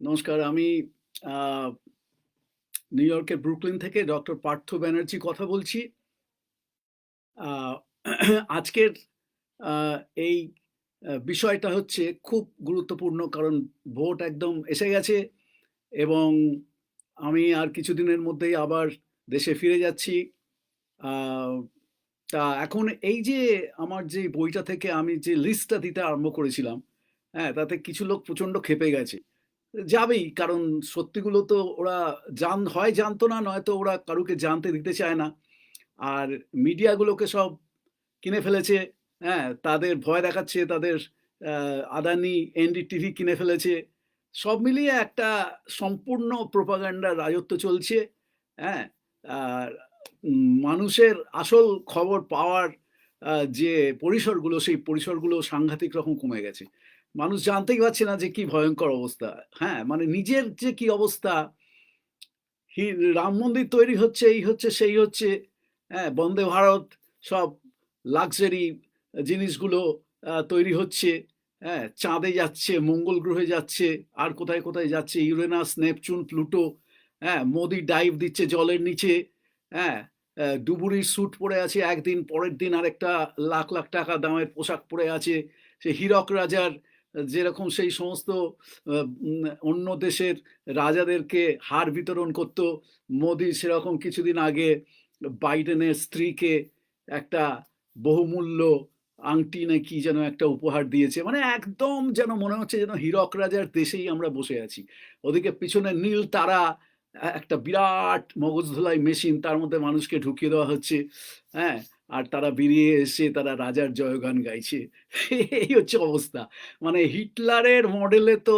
নমস্কার, আমি নিউ ইয়র্কের ব্রুকলিন থেকে ডক্টর পার্থ ব্যানার্জি কথা বলছি। আজকের এই বিষয়টা হচ্ছে খুব গুরুত্বপূর্ণ কারণ ভোট একদম এসে গেছে এবং আমি আর কিছুদিনের মধ্যেই আবার দেশে ফিরে যাচ্ছি। তা এখন এই যে আমার যে বইটা থেকে আমি যে লিস্টটা দিতে আরম্ভ করেছিলাম হ্যাঁ তাতে কিছু লোক প্রচণ্ড ক্ষেপে গেছে। যাবেই। কারণ সত্যিগুলো তো ওরা জান, হয় জানতো না, নয়তো ওরা কারুকে জানতে দিতে চায় না। আর মিডিয়াগুলোকে সব কিনে ফেলেছে হ্যাঁ তাদের ভয় দেখাচ্ছে, তাদের আদানি, এনডিটিভি কিনে ফেলেছে। সব মিলিয়ে একটা সম্পূর্ণ প্রোপাগান্ডার রাজত্ব চলছে হ্যাঁ। আর মানুষের আসল খবর পাওয়ার যে পরিসরগুলো, সেই পরিসরগুলো সাংঘাতিক রকম কমে গেছে। মানুষ জানতেই পারছে না যে কি ভয়ঙ্কর অবস্থা। হ্যাঁ মানে নিজের যে কি অবস্থা রাম মন্দির তৈরি হচ্ছে, এই হচ্ছে, সেই হচ্ছে হ্যাঁ বন্দে ভারত, সব লাক্সারি জিনিসগুলো তৈরি হচ্ছে হ্যাঁ চাঁদে যাচ্ছে, মঙ্গল গ্রহে যাচ্ছে, আর কোথায় কোথায় যাচ্ছে ইউরেনাস নেপচুন প্লুটো হ্যাঁ মোদি ডাইভ দিচ্ছে জলের নিচে হ্যাঁ ডুবুরির স্যুট পরে আছে, একদিন পরের দিন আরেকটা লাখ লাখ টাকা দামের পোশাক পরে আছে, সে হীরক রাজার যেরকম সেই সমস্ত অন্য দেশের রাজাদেরকে হার বিতরণ করত, মোদি সেরকম কিছুদিন আগে বাইডেনের স্ত্রীকে একটা বহুমূল্য আংটি না কি যেন একটা উপহার দিয়েছে মানে একদম যেন মনে হচ্ছে যেন হীরক রাজার দেশেই আমরা বসে আছি। ওদিকে পিছনে নীল তারা একটা বিরাট মগজ মগজধোলাই মেশিন, তার মধ্যে মানুষকে ঢুকিয়ে দেওয়া হচ্ছে হ্যাঁ? আর তারা বেরিয়ে এসে তারা রাজার জয়গান গাইছে। এই হচ্ছে অবস্থা। মানে হিটলারের মডেলে তো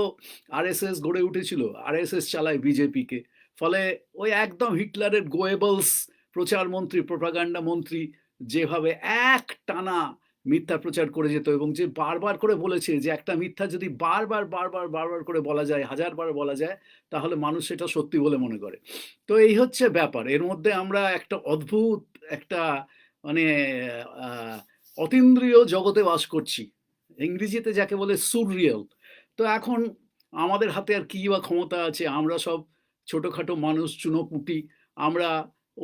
আরএসএস গড়ে উঠেছিল আরএসএস চালায় বিজেপিকে ফলে ওই একদম হিটলারের গোয়েবলস প্রচার মন্ত্রী প্রোপাগান্ডা মন্ত্রী যেভাবে এক টানা মিথ্যা প্রচার করে যেত এবং যে বারবার করে বলেছে যে একটা মিথ্যা যদি বারবার বারবার বারবার করে বলা যায়, হাজারবার বলা যায়, তাহলে মানুষ সেটা সত্যি বলে মনে করে। তো এই হচ্ছে ব্যাপার। এর মধ্যে আমরা একটা অদ্ভুত একটা মানে অতীন্দ্রিয় জগতে বাস করছি। ইংরেজিতে যাকে বলে সুরিয়াল তো এখন আমাদের হাতে আর কি বা ক্ষমতা আছে? আমরা সব ছোটোখাটো মানুষ, চুনোপুটি, আমরা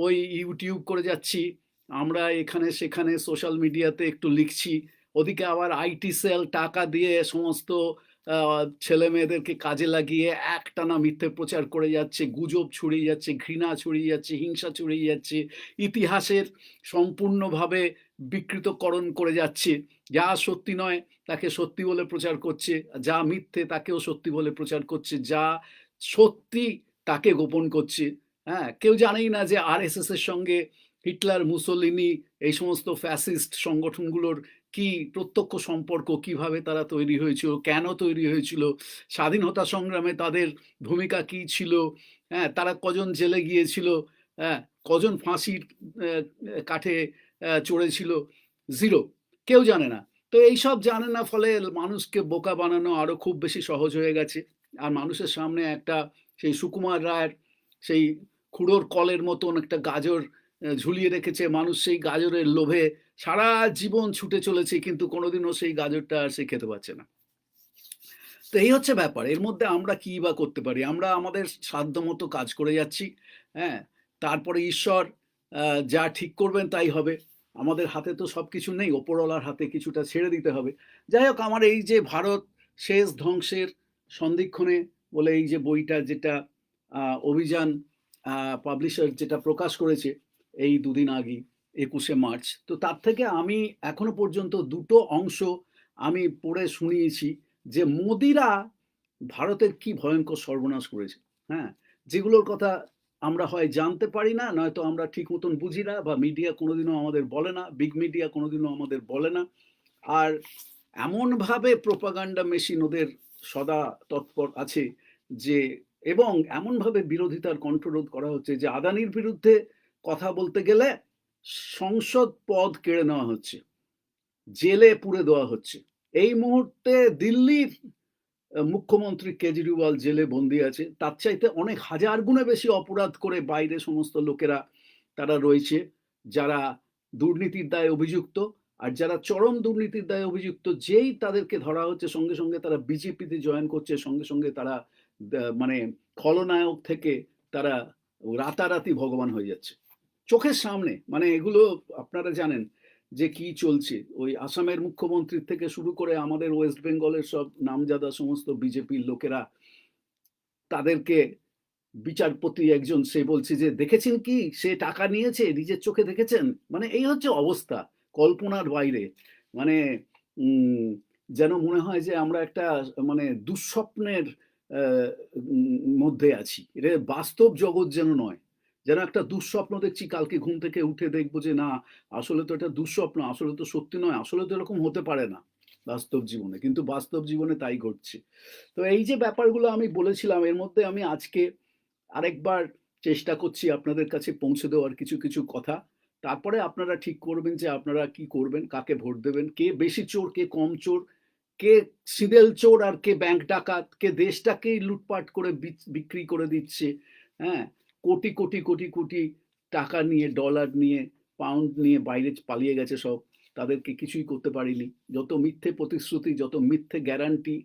ওই ইউটিউব করে যাচ্ছি, আমরা এখানে সেখানে সোশ্যাল মিডিয়াতে একটু লিখছি, ওদিকে আবার আইটি সেল টাকা দিয়ে সমস্ত ছেলে মেয়েদেরকে কাজে লাগিয়ে একটানা মিথ্যে প্রচার করে যাচ্ছে, গুজব ছড়িয়ে যাচ্ছে, ঘৃণা ছড়িয়ে যাচ্ছে, হিংসা ছড়িয়ে যাচ্ছে, ইতিহাসের সম্পূর্ণভাবে বিকৃতকরণ করে যাচ্ছে। যা সত্যি নয়, তাকে সত্যি বলে প্রচার করছে, যা মিথ্যে, তাকেও সত্যি বলে প্রচার করছে, যা সত্যি, তাকে গোপন করছে। হ্যাঁ কেউ জানেই না যে আর এর সঙ্গে হিটলার, মুসোলিনি, এই সমস্ত ফ্যাসিস্ট সংগঠনগুলোর কি প্রত্যক্ষ সম্পর্ক কীভাবে তারা তৈরি হয়েছিল, কেন তৈরি হয়েছিল, স্বাধীনতা সংগ্রামে তাদের ভূমিকা কি ছিল হ্যাঁ তারা কজন জেলে গিয়েছিল হ্যাঁ কজন ফাঁসির কাঠে চড়েছিল, জিরো, কেউ জানে না। তো এইসব জানে না ফলে মানুষকে বোকা বানানো আরও খুব বেশি সহজ হয়ে গেছে। আর মানুষের সামনে একটা সেই সুকুমার রায়ের সেই খুঁড়োর কলের মতন একটা গাজর ঝুলিয়ে রেখেছে মানুষ, সেই গাজরের লোভে সারা জীবন ছুটে চলেছে, কিন্তু কোনোদিনও সেই গাজরটা আর সে খেতে পারছে না। তো এই হচ্ছে ব্যাপার, এর মধ্যে আমরা কি বা করতে পারি? আমরা আমাদের সাধ্য মতো কাজ করে যাচ্ছি হ্যাঁ? তারপরে ঈশ্বর যা ঠিক করবেন তাই হবে। আমাদের হাতে তো সব কিছু নেই, ওপরওয়ালার হাতে কিছুটা ছেড়ে দিতে হবে। যাই হোক, আমার এই যে ভারত শেষ ধ্বংসের সন্ধিক্ষণে বলে এই যে বইটা যেটা অভিযান পাবলিশার যেটা প্রকাশ করেছে, এই দুদিন আগে একুশে মার্চ। তো তার থেকে আমি এখনও পর্যন্ত দুটো অংশ আমি পড়ে শুনিয়েছি যে মোদিরা ভারতের কি ভয়ঙ্কর সর্বনাশ করেছে হ্যাঁ? যেগুলোর কথা আমরা হয় জানতে পারি না, নয়তো আমরা ঠিক মতন বুঝি না বা মিডিয়া কোনোদিনও আমাদের বলে না বিগ মিডিয়া কোনোদিনও আমাদের বলে না। আর এমনভাবে প্রোপাগান্ডা মেশিন ওদের সদা তৎপর আছে যে, এবং এমনভাবে বিরোধিতার কণ্ঠরোধ করা হচ্ছে যে, আদানির বিরুদ্ধে কথা বলতে গেলে সংসদ পদ কেড়ে নেওয়া হচ্ছে, জেলে পুরে দেওয়া হচ্ছে। এই মুহূর্তে দিল্লির মুখ্যমন্ত্রী কেজরিওয়াল জেলে বন্দি আছে। তার চাইতে অনেক হাজার গুণে বেশি অপরাধ করে বাইরে সমস্ত লোকেরা তারা রয়েছে, যারা দুর্নীতির দায়ে অভিযুক্ত আর যারা চরম দুর্নীতির দায়ে অভিযুক্ত। যেই তাদেরকে ধরা হচ্ছে, সঙ্গে সঙ্গে তারা বিজেপিতে জয়েন করছে, সঙ্গে সঙ্গে তারা মানে খলনায়ক থেকে তারা রাতারাতি ভগবান হয়ে যাচ্ছে। চোখের সামনে মানে এগুলো আপনারা জানেন যে কি চলছে। ওই আসামের মুখ্যমন্ত্রীর থেকে শুরু করে আমাদের ওয়েস্ট বেঙ্গলের সব নামজাদা সমস্ত বিজেপির লোকেরা তাদেরকে বিচারপতি একজন সে বলছে যে, দেখেছেন কি? সে টাকা নিয়েছে, নিজের চোখে দেখেছেন? মানে এই হচ্ছে অবস্থা কল্পনার বাইরে। মানে যেন মনে হয় যে আমরা একটা মানে দুঃস্বপ্নের মধ্যে আছি। এটা বাস্তব জগৎ যেন নয়। যেন একটা দুঃস্বপ্ন দেখছি, কালকে ঘুম থেকে উঠে দেখব যে, না, আসলে তো এটা দুঃস্বপ্ন, আসলে তো সত্যি নয়, আসলে তো এরকম হতে পারে না। বাস্তব জীবনে, কিন্তু বাস্তব জীবনে তাই ঘটছে। তো এই যে ব্যাপারগুলো আমি বলেছিলাম, এর মধ্যে আমি আজকে আরেকবার চেষ্টা করছি আপনাদের কাছে পৌঁছে দেওয়ার কিছু কিছু কথা। তারপরে আপনারা ঠিক করবেন যে, আপনারা কি করবেন, কাকে ভোট দেবেন, কে বেশি চোর, কে কম চোর, কে সিদেল চোর আর কে ব্যাংক ডাকাত, কে দেশটাকেই লুটপাট করে বিক্রি করে দিচ্ছে হ্যাঁ? কোটি কোটি কোটি কোটি টাকা নিয়ে ডলার নিয়ে পাউন্ড নিয়ে বাইরে পালিয়ে গেছে সব। তাদেরকে কিছুই করতে পারিনি। যত মিথ্যে প্রতিশ্রুতি, যত মিথ্যে গ্যারান্টি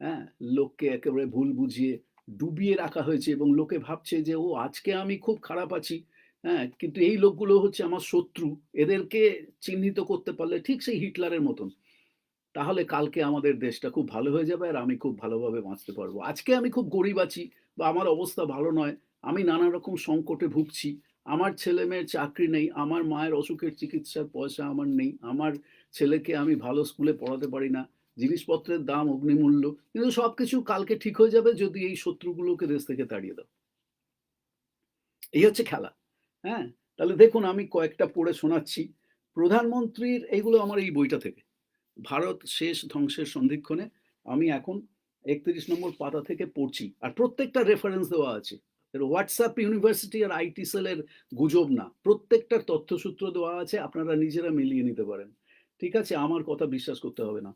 হ্যাঁ লোককে একেবারে ভুল বুঝিয়ে ডুবিয়ে রাখা হয়েছে এবং লোকে ভাবছে যে, ও, আজকে আমি খুব খারাপ আছি। হ্যাঁ কিন্তু এই লোকগুলো হচ্ছে আমার শত্রু। এদেরকে চিহ্নিত করতে পারলে ঠিক সেই হিটলারের মতন। তাহলে কালকে আমাদের দেশটা খুব ভালো হয়ে যাবে আর আমি খুব ভালোভাবে বাঁচতে পারব। আজকে আমি খুব গরিব আছি বা আমার অবস্থা ভালো নয়। আমি নানা রকম সংকটে ভুগছি। আমার ছেলে মেয়ের চাকরি নেই, আমার মায়ের অসুখের চিকিৎসার পয়সা আমার নেই, আমার ছেলেকে আমি ভালো স্কুলে পড়াতে পারি না, জিনিসপত্রের দাম অগ্নিমূল্য, কিন্তু সবকিছু কালকে ঠিক হয়ে যাবে যদি এই শত্রুগুলোকে দেশ থেকে তাড়িয়ে দাও। এই হচ্ছে খেলা হ্যাঁ? তাহলে দেখুন আমি কয়েকটা পড়ে শোনাচ্ছি। প্রধানমন্ত্রীর এইগুলো আমার এই বইটা থেকে। ভারত শেষ ধ্বংসের সন্ধিক্ষণে আমি এখন একত্রিশ নম্বর পাতা থেকে পড়ছি, আর প্রত্যেকটা রেফারেন্স দেওয়া আছে। হোয়াটসঅ্যাপ ইউনিভার্সিটি আর আইটি সেলের গুজব না। প্রত্যেকটার তথ্যসূত্র দেওয়া আছে, আপনারা নিজেরা মিলিয়ে নিতে পারেন। ঠিক আছে? আমার কথা বিশ্বাস করতে হবে না।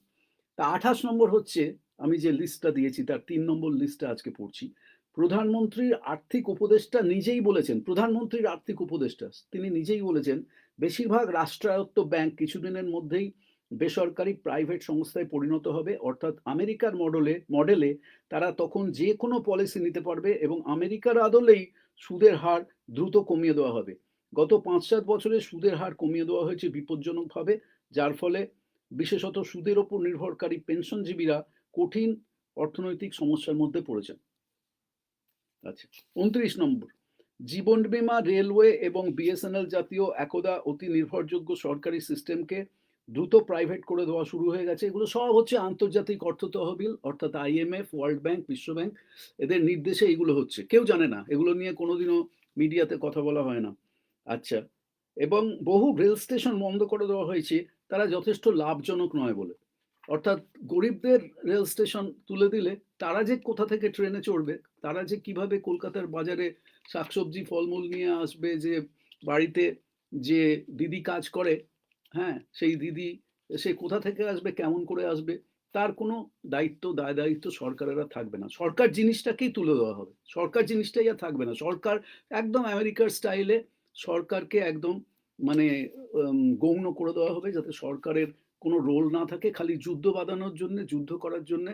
তা আঠাশ নম্বর হচ্ছে, আমি যে লিস্টটা দিয়েছি, তার তিন নম্বর লিস্টটা আজকে পড়ছি। প্রধানমন্ত্রীর আর্থিক উপদেষ্টা নিজেই বলেছেন, প্রধানমন্ত্রীর আর্থিক উপদেষ্টা, তিনি নিজেই বলেছেন, বেশিরভাগ রাষ্ট্রায়ত্ত ব্যাংক কিছুদিনের মধ্যেই বেসরকারি প্রাইভেট সংস্থায় পরিণত হবে। অর্থাৎ আমেরিকার মডেলে মডেলে তারা তখন যে কোনো পলিসি নিতে পারবে এবং আমেরিকার আদলেই সুদের হার দ্রুত কমিয়ে দেওয়া হবে। গত পাঁচ সাত বছরে সুদের হার কমিয়ে দেওয়া হয়েছে বিপজ্জনকভাবে, যার ফলে বিশেষত সুদের ওপর নির্ভরকারী পেনশনজীবীরা কঠিন অর্থনৈতিক সমস্যার মধ্যে পড়েছেন। আচ্ছা উনত্রিশ নম্বর। জীবন বীমা, রেলওয়ে এবং বিএসএনএল জাতীয় একদা অতি নির্ভরযোগ্য সরকারি সিস্টেমকে দ্রুত প্রাইভেট করে দেওয়া শুরু হয়ে গেছে। এগুলো সব হচ্ছে আন্তর্জাতিক অর্থ তহবিল, অর্থাৎ আইএমএফ ওয়ার্ল্ড ব্যাংক বিশ্ব ব্যাংক এদের নির্দেশে এগুলো হচ্ছে। কেউ জানে না, এগুলো নিয়ে কোনোদিনও মিডিয়াতে কথা বলা হয় না। আচ্ছা এবং বহু রেল স্টেশন বন্ধ করে দেওয়া হয়েছে, তারা যথেষ্ট লাভজনক নয় বলে। অর্থাৎ গরিবদের রেল স্টেশন তুলে দিলে তারা যে কোথা থেকে ট্রেনে চড়বে, তারা যে কীভাবে কলকাতার বাজারে শাকসবজি, ফলমূল নিয়ে আসবে, যে বাড়িতে যে দিদি কাজ করে হ্যাঁ সেই দিদি সে কোথা থেকে আসবে, কেমন করে আসবে, তার কোনো দায়িত্ব, দায় দায়িত্ব সরকারেরা থাকবে না। সরকার জিনিসটাকেই তুলে দেওয়া হবে। সরকার জিনিসটাই আর থাকবে না। সরকার একদম আমেরিকার স্টাইলে সরকারকে একদম মানে গৌণ করে দেওয়া হবে যাতে সরকারের কোনো রোল না থাকে, খালি যুদ্ধ বাঁধানোর জন্য, যুদ্ধ করার জন্য,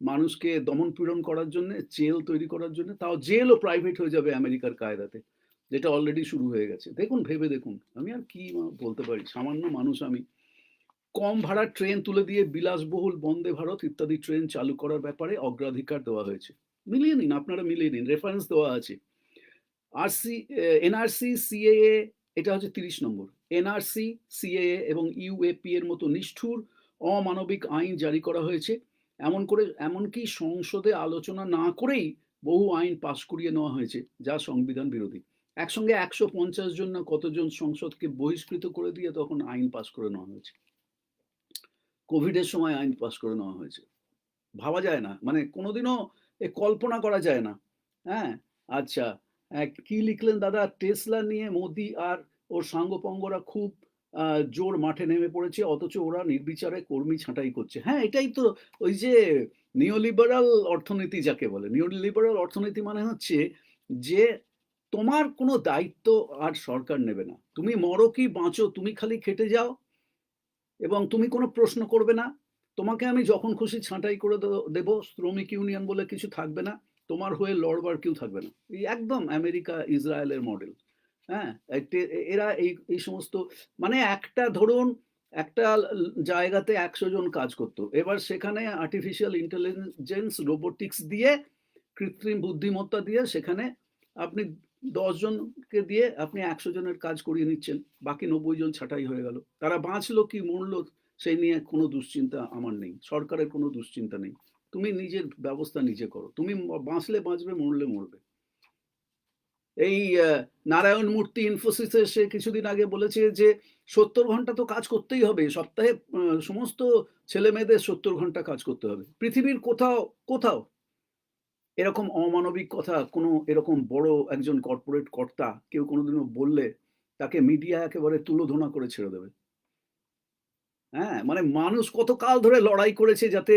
মানুষকে দমন পীড়ন করার জন্য, জেল তৈরি করার জন্য, তাও জেলও প্রাইভেট হয়ে যাবে আমেরিকার কায়দাতে। যেটা অলরেডি শুরু হয়ে গেছে। দেখুন, ভেবে দেখুন, আমি আর কি বলতে পারি, সামান্য মানুষ আমি। কম ভাড়ার ট্রেন তুলে দিয়ে বিলাসবহুল বন্দে ভারত ইত্যাদি ট্রেন চালু করার ব্যাপারে অগ্রাধিকার দেওয়া হয়েছে। মিলিয়ে নিন, আপনারা মিলিয়ে নিন রেফারেন্স দেওয়া আছে। আরসি এনআরসি সিএএ এটা হচ্ছে তিরিশ নম্বর। এনআরসি সিএএ এবং ইউএপি এর মতো নিষ্ঠুর, অমানবিক আইন জারি করা হয়েছে। এমন করে, এমনকি সংসদে আলোচনা না করেই বহু আইন পাশ করিয়ে নেওয়া হয়েছে, যা সংবিধান বিরোধী। একসঙ্গে একশো পঞ্চাশ জন না কতজন সংসদকে বহিষ্কৃত করে দিয়ে তখন আইন পাশ করে নেওয়া হয়েছে। কোভিডের সময় আইন পাশ করে নেওয়া হয়েছে। ভাবা যায় না। মানে কোনোদিনও এ কল্পনা করা যায় না। হ্যাঁ? আচ্ছা কি লিখলেন দাদা? টেসলা নিয়ে মোদি আর ওর সাঙ্গপঙ্গরা খুব জোর মাঠে নেমে পড়েছে, অথচ ওরা নির্বিচারে কর্মী ছাঁটাই করছে। হ্যাঁ এটাই তো ওই যে নিওলিবারাল অর্থনীতি যাকে বলে। নিওলিবারাল অর্থনীতি মানে হচ্ছে যে তোমার কোনো দায়িত্ব আর সরকার নেবে না। তুমি মরো কি বাঁচো, তুমি খালি খেটে যাও এবং তুমি কোনো প্রশ্ন করবে না। তোমাকে আমি যখন খুশি ছাঁটাই করে দেব- শ্রমিক ইউনিয়ন বলে কিছু থাকবে না, তোমার হয়ে লড়বার কেউ থাকবে না। একদম আমেরিকা, ইসরায়েলের মডেল হ্যাঁ? এরা এই এই সমস্ত মানে একটা ধরুন, একটা জায়গাতে একশো জন কাজ করতো। এবার সেখানে আর্টিফিশিয়াল ইন্টেলিজেন্স রোবোটিক্স দিয়ে, কৃত্রিম বুদ্ধিমত্তা দিয়ে সেখানে আপনি জনকে দিয়ে আপনি একশো জনের কাজ করিয়ে নিচ্ছেন, বাকি নব্বই জন ছাঁটাই হয়ে গেল। তারা বাঁচলো কি মরলো সেই নিয়ে কোনো দুশ্চিন্তা আমার নেই, সরকারের কোনো দুশ্চিন্তা নেই। তুমি নিজের ব্যবস্থা নিজে করো, তুমি বাঁচলে বাঁচবে, মরলে মরবে। এই নারায়ণ মূর্তি ইনফোসিসে সে কিছুদিন আগে বলেছে যে সত্তর ঘণ্টা তো কাজ করতেই হবে, সপ্তাহে সমস্ত ছেলে মেয়েদের সত্তর ঘণ্টা কাজ করতে হবে। পৃথিবীর কোথাও কোথাও এরকম অমানবিক কথা কোনো এরকম বড় একজন কর্পোরেট কর্তা কেউ কোনোদিনও বললে তাকে মিডিয়া একেবারে তুলোধনা করে ছেড়ে দেবে। হ্যাঁ মানে মানুষ কত কাল ধরে লড়াই করেছে যাতে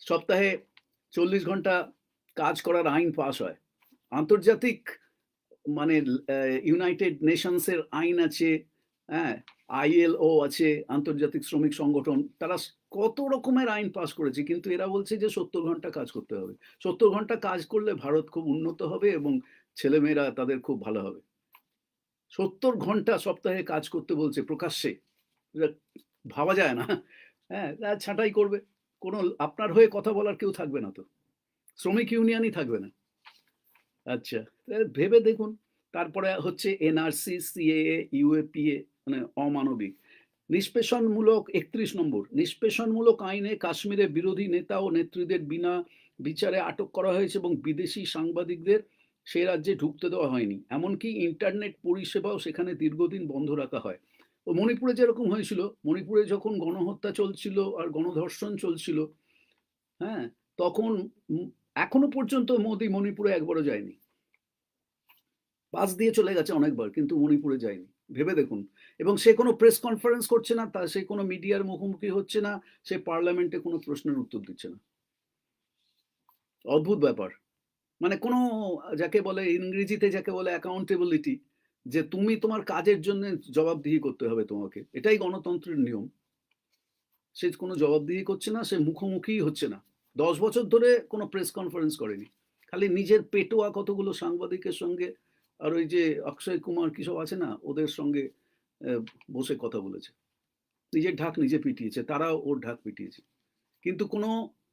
সপ্তাহে চল্লিশ ঘণ্টা কাজ করার আইন পাস হয়। আন্তর্জাতিক মানে ইউনাইটেড নেশনসের আইন আছে হ্যাঁ আইএলও আছে, আন্তর্জাতিক শ্রমিক সংগঠন, তারা কত রকমের আইন পাস করেছে, কিন্তু এরা বলছে যে সত্তর ঘণ্টা কাজ করতে হবে। সত্তর ঘণ্টা কাজ করলে ভারত খুব উন্নত হবে এবং ছেলেমেয়েরা তাদের খুব ভালো হবে। সত্তর ঘণ্টা সপ্তাহে কাজ করতে বলছে প্রকাশ্যে। ভাবা যায় না। হ্যাঁ ছাঁটাই করবে। কোনো আপনার হয়ে কথা বলার কেউ থাকবে না তো। শ্রমিক ইউনিয়নই থাকবে না। আচ্ছা ভেবে দেখুন। তারপরে হচ্ছে এনআরসি, সিএএ, ইউএপিএ মানে অমানবিক। নিষ্পেষণমূলক একত্রিশ নম্বর। নিষ্পেষণমূলক আইনে কাশ্মীরে বিরোধী নেতা ও নেত্রীদের বিনা বিচারে আটক করা হয়েছে এবং বিদেশি সাংবাদিকদের সেই রাজ্যে ঢুকতে দেওয়া হয়নি। এমনকি ইন্টারনেট পরিষেবাও সেখানে দীর্ঘদিন বন্ধ রাখা হয়। ও মণিপুরে যেরকম হয়েছিল, মণিপুরে যখন গণহত্যা চলছিল আর গণধর্ষণ চলছিল হ্যাঁ তখন এখনও পর্যন্ত মোদি মণিপুরে একবারও যায়নি। বাস দিয়ে চলে গেছে অনেকবার, কিন্তু মণিপুরে যায়নি। ভেবে দেখুন। এবং সে কোনো প্রেস কনফারেন্স করছে না, তা সে কোনো মিডিয়ার মুখোমুখি হচ্ছে না, সে পার্লামেন্টে কোনো প্রশ্নের উত্তর দিচ্ছে না। অদ্ভুত ব্যাপার। মানে কোনো যাকে বলে ইংরেজিতে যাকে বলে অ্যাকাউন্টেবিলিটি যে তুমি তোমার কাজের জন্য জবাবদিহি করতে হবে তোমাকে, এটাই গণতন্ত্রের নিয়ম। সে কোনো জবাবদিহি করছে না, সে মুখোমুখি হচ্ছে না। দশ বছর ধরে কোনো প্রেস কনফারেন্স করেনি। খালি নিজের পেটোয়া কতগুলো সাংবাদিকের সঙ্গে আর ওই যে অক্ষয় কুমার কিসব আছে না, ওদের সঙ্গে বসে কথা বলেছে। নিজের ঢাক নিজে পিটিয়েছে, তারাও ওর ঢাক পিটিয়েছে। কিন্তু কোনো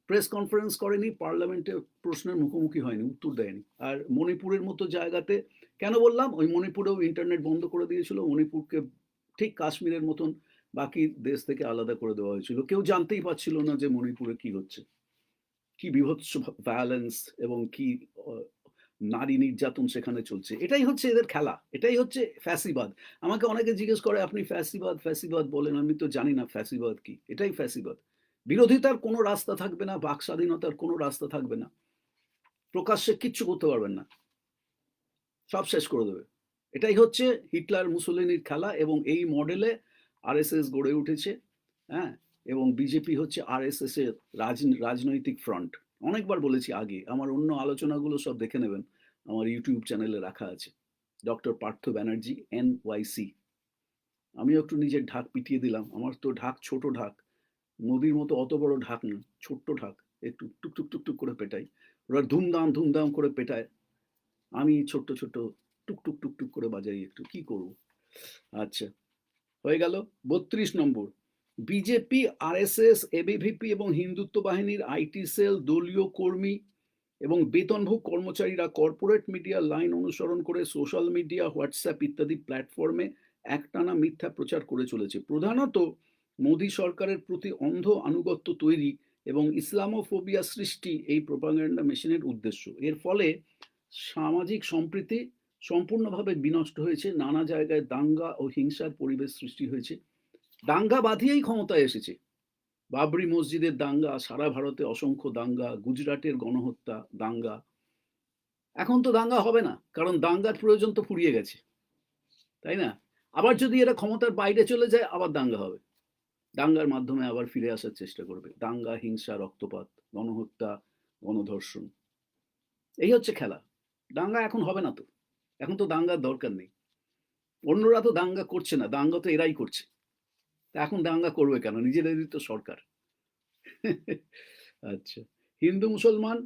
প্রেস কনফারেন্স করেনি, পার্লামেন্টে প্রশ্নের মুখোমুখি হয়নি, উত্তর দেয়নি। আর মণিপুরের মতো জায়গাতে, কেন বললাম? ওই মণিপুরেও ইন্টারনেট বন্ধ করে দিয়েছিল, মণিপুরকে ঠিক কাশ্মীরের মতন বাকি দেশ থেকে আলাদা করে দেওয়া হয়েছিল। কেউ জানতেই পারছিল না যে মণিপুরে কি হচ্ছে। কি বিভৎস ভায়োলেন্স এবং কি নারী নির্যাতন সেখানে চলছে। এটাই হচ্ছে এদের খেলা। এটাই হচ্ছে ফ্যাসিবাদ। আমাকে অনেকে জিজ্ঞেস করে, আপনি ফ্যাসিবাদ ফ্যাসিবাদ বলেন, আমি তো জানি না ফ্যাসিবাদ কি। এটাই ফ্যাসিবাদ। বিরোধিতার কোনো রাস্তা থাকবে না, বাক স্বাধীনতার কোনো রাস্তা থাকবে না। প্রকাশ্যে কিচ্ছু করতে পারবেন না। সব শেষ করে দেবে। এটাই হচ্ছে হিটলার মুসোলিনির খেলা এবং এই মডেলে আরএসএস গড়ে উঠেছে হ্যাঁ? এবং বিজেপি হচ্ছে আরএসএস এর রাজনৈতিক ফ্রন্ট। অনেকবার বলেছি আগে, আমার অন্য আলোচনাগুলো সব দেখে নেবেন। আমার ইউটিউব চ্যানেলে রাখা আছে। Doctor Partha Banerjee N YC আমিও একটু নিজের ঢাক পিটিয়ে দিলাম। আমার তো ঢাক ছোট ঢাক। নদীর মতো অত বড় ঢাক না, ছোট্ট ঢাক। একটু টুক টুক টুক টুক করে পেটাই। ওরা ধুমধাম ধুমধাম করে পেটায়। আমি ছোট্ট ছোট্ট টুক টুক টুক টুক করে বাজাই একটু। কি করব? আচ্ছা হয়ে গেল। বত্রিশ নম্বর। বিজেপি, আরএসএস এবিভিপি এবং হিন্দুত্ব বাহিনীর আইটি সেল, দলীয় কর্মী এবং বেতনভোগ কর্মচারীরা কর্পোরেট মিডিয়া লাইন অনুসরণ করে সোশ্যাল মিডিয়া, হোয়াটসঅ্যাপ ইত্যাদি প্ল্যাটফর্মে একটানা মিথ্যা প্রচার করে চলেছে। প্রধানত মোদী সরকারের প্রতি অন্ধ আনুগত্য তৈরি এবং ইসলামোফোবিয়া সৃষ্টি এই প্রোপাগান্ডা মেশিনের উদ্দেশ্য। এর ফলে সামাজিক সম্প্রীতি সম্পূর্ণভাবে বিনষ্ট হয়েছে, নানা জায়গায় দাঙ্গা ও হিংসার পরিবেশ সৃষ্টি হয়েছে। দাঙ্গা বাঁধিয়েই ক্ষমতায় এসেছে। বাবরি মসজিদের দাঙ্গা, সারা ভারতে অসংখ্য দাঙ্গা, গুজরাটের গণহত্যা, দাঙ্গা। এখন তো দাঙ্গা হবে না, কারণ দাঙ্গার প্রয়োজন তো ফুরিয়ে গেছে। তাই না? আবার যদি এরা ক্ষমতার বাইরে চলে যায়, আবার দাঙ্গা হবে। দাঙ্গার মাধ্যমে আবার ফিরে আসার চেষ্টা করবে। দাঙ্গা, হিংসা, রক্তপাত, গণহত্যা, গণধর্ষণ। এই হচ্ছে খেলা। দাঙ্গা এখন হবে না তো। এখন তো দাঙ্গার দরকার নেই। অন্যরা তো দাঙ্গা করছে না, দাঙ্গা তো এরাই করছে। এখন দাঙ্গা করবে কেন? নিজেদেরই তো সরকার। আচ্ছা হিন্দু, মুসলমান,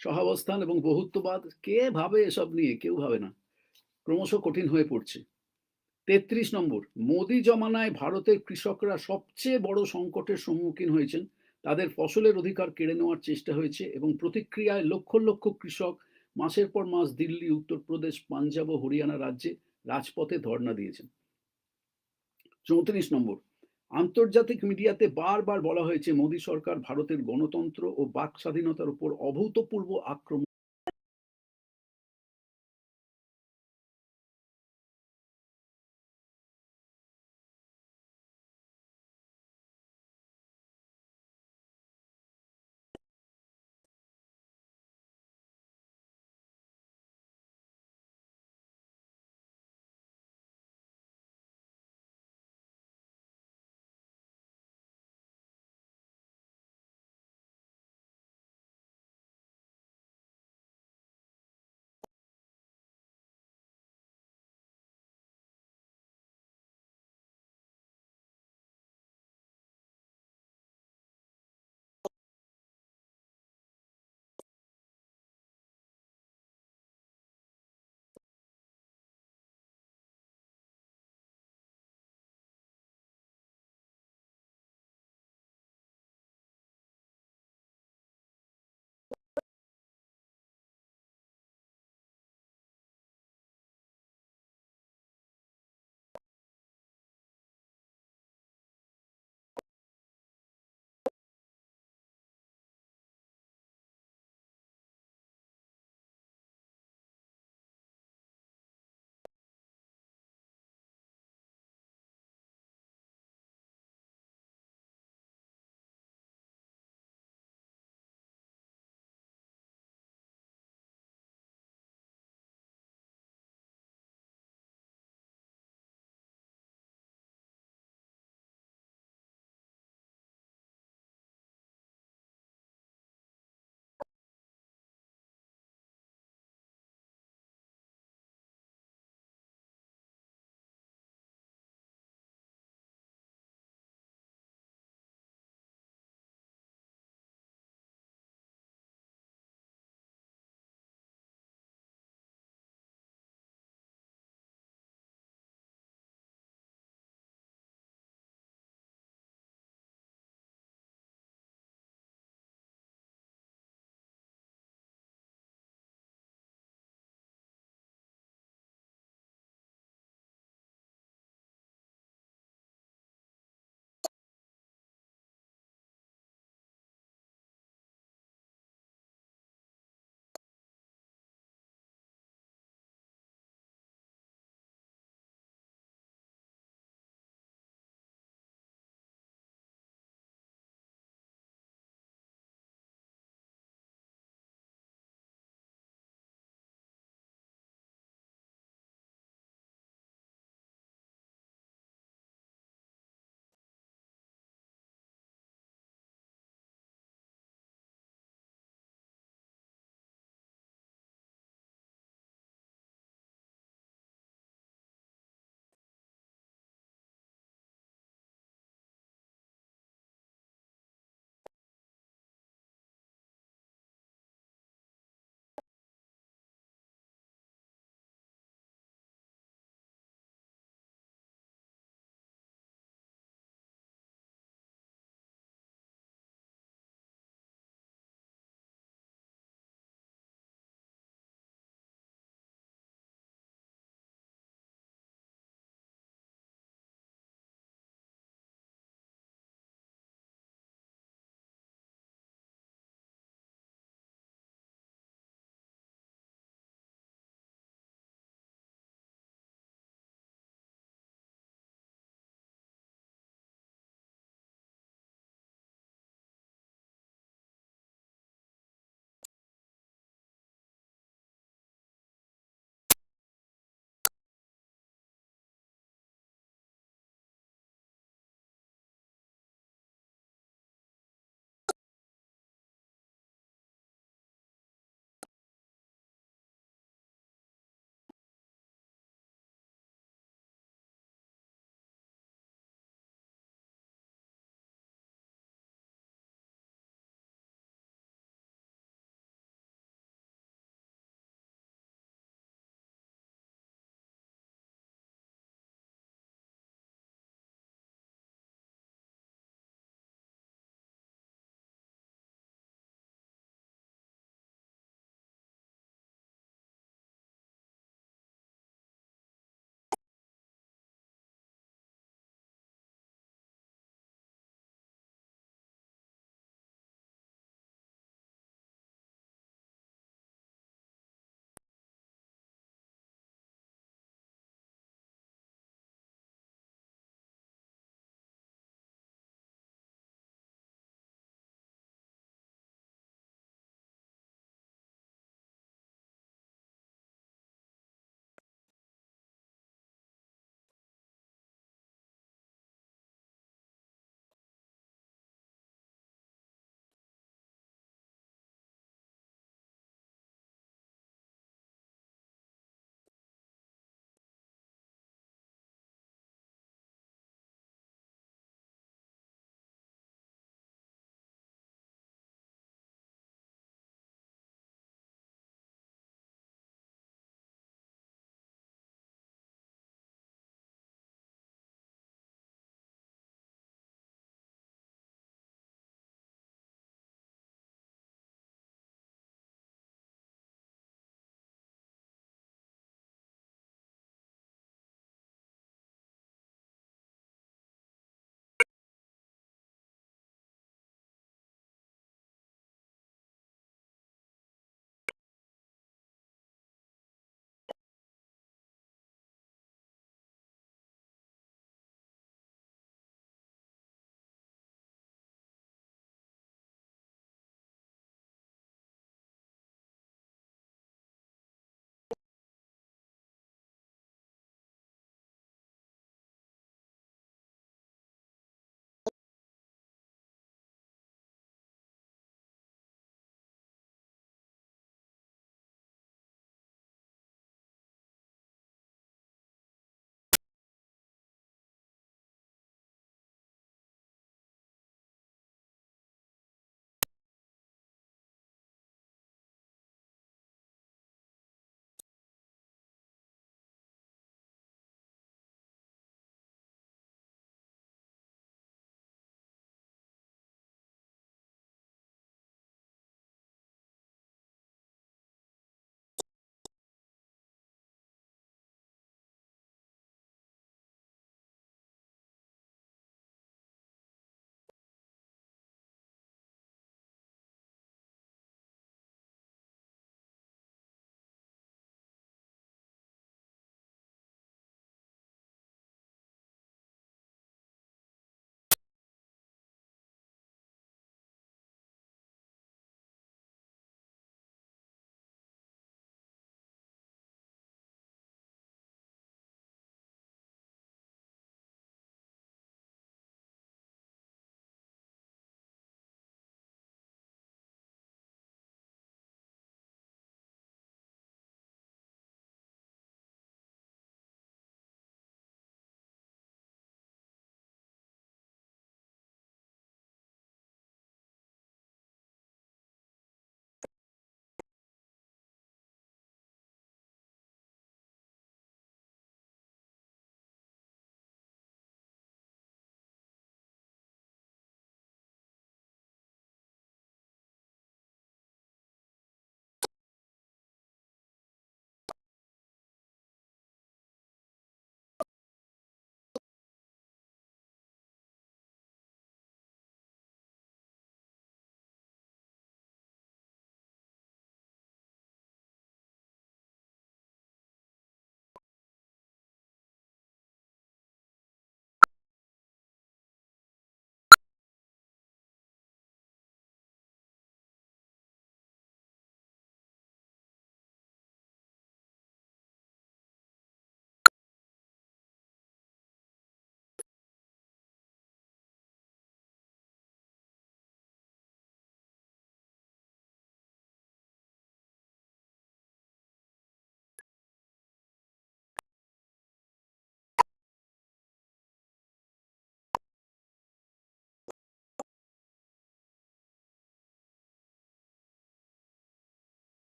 সহাবস্থান এবং বহুত্ববাদ, কে ভাবে এসব নিয়ে? কেউ ভাবে না। ক্রমশ কঠিন হয়ে পড়ছে। তেত্রিশ নম্বর, মোদি জমানায় ভারতের কৃষকরা সবচেয়ে বড় সংকটের সম্মুখীন হয়েছেন। তাদের ফসলের অধিকার কেড়ে নেওয়ার চেষ্টা হয়েছে এবং প্রতিক্রিয়ায় লক্ষ লক্ষ কৃষক মাসের পর মাস দিল্লি, উত্তরপ্রদেশ, পাঞ্জাব ও হরিয়ানা রাজ্যে রাজপথে ধর্ণা দিয়েছেন। চৌত্রিশ নম্বর আন্তর্জাতিক মিডিয়াতে বারবার বলা হয়েছে, মোদী সরকার ভারতের গণতন্ত্র ও বাক স্বাধীনতার উপর অভূতপূর্ব আক্রমণ